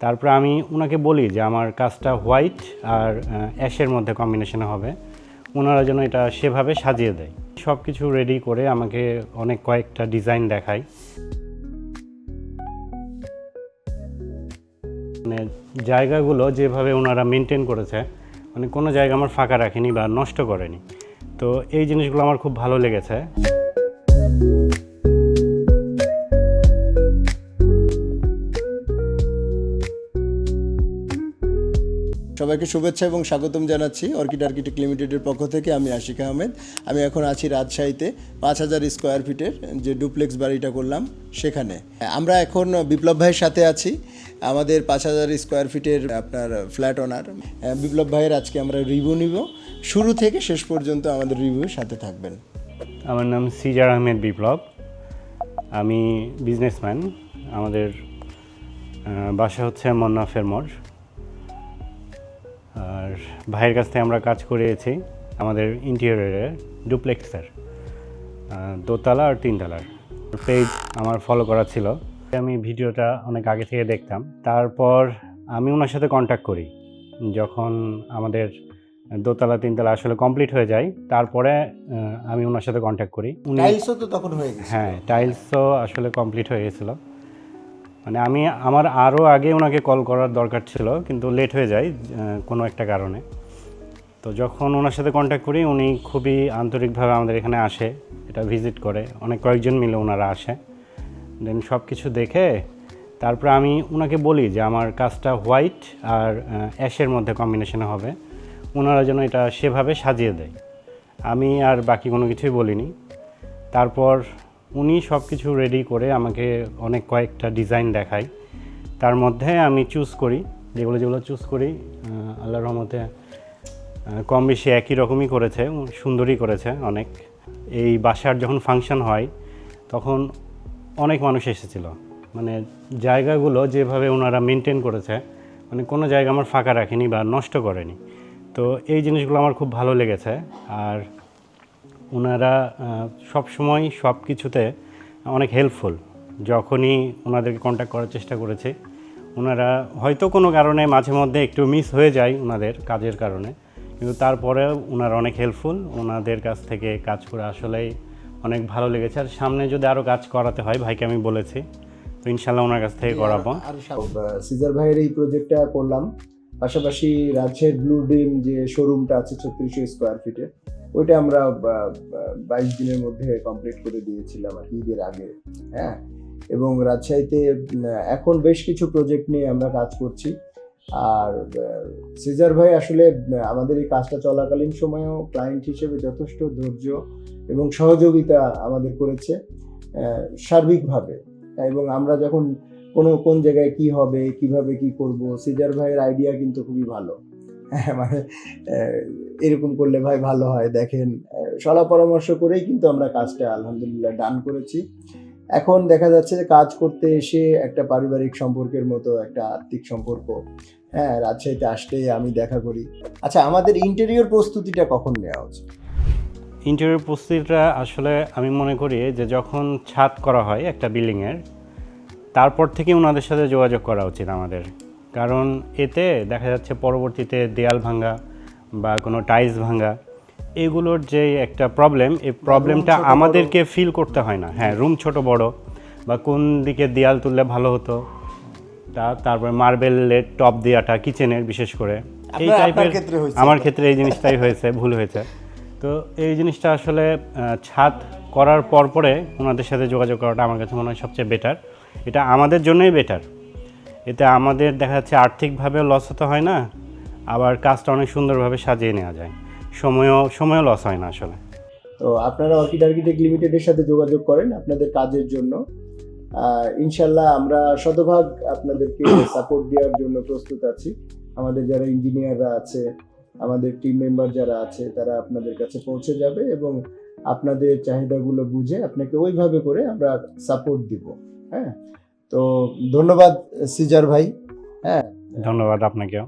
তারপরে আমি ওনাকে বলি যে আমার কাজটা হোয়াইট আর অ্যাশের মধ্যে কম্বিনেশনে হবে। ওনারা যেন এটা সেভাবে সাজিয়ে দেয়। সব কিছু রেডি করে আমাকে অনেক কয়েকটা ডিজাইন দেখায়। মানে জায়গাগুলো যেভাবে ওনারা মেনটেন করেছে মানে কোনো জায়গা আমার ফাঁকা রাখেনি বা নষ্ট করেনি। তো এই জিনিসগুলো আমার খুব ভালো লেগেছে। সবাইকে শুভেচ্ছা এবং স্বাগতম জানাচ্ছি অর্কিড আর্কিটেক্ট লিমিটেডের পক্ষ থেকে আমি আশিক আহমেদ। আমি এখন আছি রাজশাহীতে পাঁচ হাজার স্কোয়ার ফিটের যে ডুপ্লেক্স বাড়িটা করলাম সেখানে। আমরা এখন বিপ্লব ভাইয়ের সাথে আছি, আমাদের পাঁচ হাজার স্কোয়ার ফিটের আপনার ফ্ল্যাট ওনার। বিপ্লব ভাইয়ের আজকে আমরা রিভিউ নিব। শুরু থেকে শেষ পর্যন্ত আমাদের রিভিউর সাথে থাকবেন। আমার নাম সিজার আহমেদ বিপ্লব। আমি বিজনেসম্যান আমাদের বাসা হচ্ছে মন্নাফের মোড়। আর ভাইয়ের কাছ থেকে আমরা কাজ করিয়েছি আমাদের ইন্টেরিয়রে ডুপ্লেক্সের দোতলা আর তিনতলার। পেজ আমার ফলো করা ছিল। আমি ভিডিওটা অনেক আগে থেকে দেখতাম। তারপর আমি ওনার সাথে কন্ট্যাক্ট করি। যখন আমাদের দোতলা তিনতলা আসলে কমপ্লিট হয়ে যায় তারপরে আমি ওনার সাথে কন্ট্যাক্ট করি। টাইলসও তো তখন হয়ে গেছে হ্যাঁ টাইলসও আসলে কমপ্লিট হয়ে গেছিল। মানে আমি আমার আরও আগে ওনাকে কল করার দরকার ছিল, কিন্তু লেট হয়ে যায় কোনো একটা কারণে। তো যখন ওনার সাথে কন্ট্যাক্ট করি, উনি খুবই আন্তরিকভাবে আমাদের এখানে আসে, এটা ভিজিট করে। অনেক কয়েকজন মিলে ওনারা আসে। দেন সব কিছু দেখে, তারপরে আমি ওনাকে বলি যে আমার কাজটা হোয়াইট আর অ্যাশের মধ্যে কম্বিনেশনে হবে। ওনারা যেন এটা সেভাবে সাজিয়ে দেয়। আমি আর বাকি কোনো কিছুই বলিনি। তারপর উনি সব কিছু রেডি করে আমাকে অনেক কয়েকটা ডিজাইন দেখায়। তার মধ্যে আমি চুজ করি যেগুলো যেগুলো চুজ করি আহ, আল্লাহর রহমতে কম বেশি একই রকমই করেছে সুন্দরই করেছে অনেক। এই বাসার যখন ফাংশন হয় তখন অনেক মানুষ এসেছিল। মানে জায়গাগুলো যেভাবে ওনারা মেনটেন করেছে মানে কোনো জায়গা আমার ফাঁকা রাখেনি বা নষ্ট করেনি। তো এই জিনিসগুলো আমার খুব ভালো লেগেছে। আর ওনারা সব সময় সব কিছুতে অনেক হেল্পফুল যখনই ওনাদেরকে কন্ট্যাক্ট করার চেষ্টা করেছে ওনারা হয়তো কোনো কারণে মাঝে মধ্যে একটু মিস হয়ে যায় ওনাদের কাজের কারণে কিন্তু তারপরে ওনারা অনেক হেল্পফুল ওনাদের কাছ থেকে কাজ করে আসলেই অনেক ভালো লেগেছে। আর সামনে যদি আরও কাজ করাতে হয় ভাইকে আমি বলেছি তো ইনশাল্লাহ ওনার কাছ থেকে করাবো। আর সিজার ভাইয়ের এই প্রজেক্টটা করলাম। পাশাপাশি রাজশাহীর ব্লু ডিম যে শোরুমটা আছে ছত্রিশশো স্কোয়ার ফিটে ওইটা আমরা বাইশ দিনের মধ্যে কমপ্লিট করে দিয়েছিলাম আর ঈদের আগে হ্যাঁ? এবং রাজশাহীতে এখন বেশ কিছু প্রজেক্ট নিয়ে আমরা কাজ করছি। আর সিজার ভাই আসলে আমাদের এই কাজটা চলাকালীন সময়েও ক্লায়েন্ট হিসেবে যথেষ্ট ধৈর্য এবং সহযোগিতা আমাদের করেছে সার্বিকভাবে। এবং আমরা যখন কোনো, কোন জায়গায় কি হবে, কীভাবে কি করব, সিজার ভাইয়ের আইডিয়া কিন্তু খুবই ভালো। মানে এরকম করলে ভাই ভালো হয়, দেখেন সলা পরামর্শ করেই কিন্তু আমরা কাজটা আলহামদুলিল্লাহ ডান করেছি। এখন দেখা যাচ্ছে যে কাজ করতে এসে একটা পারিবারিক সম্পর্কের মতো, একটা আর্থিক সম্পর্ক হ্যাঁ রাজশাহীতে আসলেই আমি দেখা করি। আচ্ছা আমাদের ইন্টেরিয়র প্রস্তুতিটা কখন নেওয়া উচিত? ইন্টেরিয়র প্রস্তুতিটা আসলে আমি মনে করি যে যখন ছাদ করা হয় একটা বিল্ডিংয়ের তারপর থেকে ওনাদের সাথে যোগাযোগ করা উচিত আমাদের। কারণ এতে দেখা যাচ্ছে পরবর্তীতে দেয়াল ভাঙা বা কোনো টাইলস ভাঙা এগুলোর যে একটা প্রবলেম এই প্রবলেমটা আমাদেরকে ফিল করতে হয় না। হ্যাঁ রুম ছোট বড় বা কোন দিকে দেয়াল তুললে ভালো হতো তা তারপরে মার্বেলের টপ দেওয়াটা কিচেনের বিশেষ করে। এই টাইপের ক্ষেত্রে আমার ক্ষেত্রে এই জিনিসটাই হয়েছে ভুল হয়েছে। তো এই জিনিসটা আসলে ছাদ করার পর পরে ওনাদের সাথে যোগাযোগ করাটা আমার কাছে মনে হয় সবচেয়ে বেটার এটা আমাদের জন্যই বেটার এতে আমাদের দেখা যাচ্ছে আর্থিকভাবে লস হতে হয় না আবার কাজটা অনেক সুন্দরভাবে সাজিয়ে নেওয়া যায়। সময়ও সময়ও লস হয় না আসলে। তো আপনারা অর্কিড আর্কিটেক্ট লিমিটেডের সাথে যোগাযোগ করেন আপনাদের কাজের জন্য। ইনশাল্লাহ আমরা শতভাগ আপনাদেরকে সাপোর্ট দেওয়ার জন্য প্রস্তুত আছি। আমাদের যারা ইঞ্জিনিয়াররা আছে আমাদের টিম মেম্বার যারা আছে তারা আপনাদের কাছে পৌঁছে যাবে এবং আপনাদের চাহিদাগুলো বুঝে আপনাকে ওইভাবে করে আমরা সাপোর্ট দিব। হ্যাঁ? তো ধন্যবাদ সিজার ভাই। হ্যাঁ ধন্যবাদ আপনাকেও।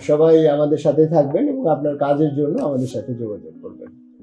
সবাই আমাদের সাথে থাকবেন এবং আপনার কাজের জন্য আমাদের সাথে যোগাযোগ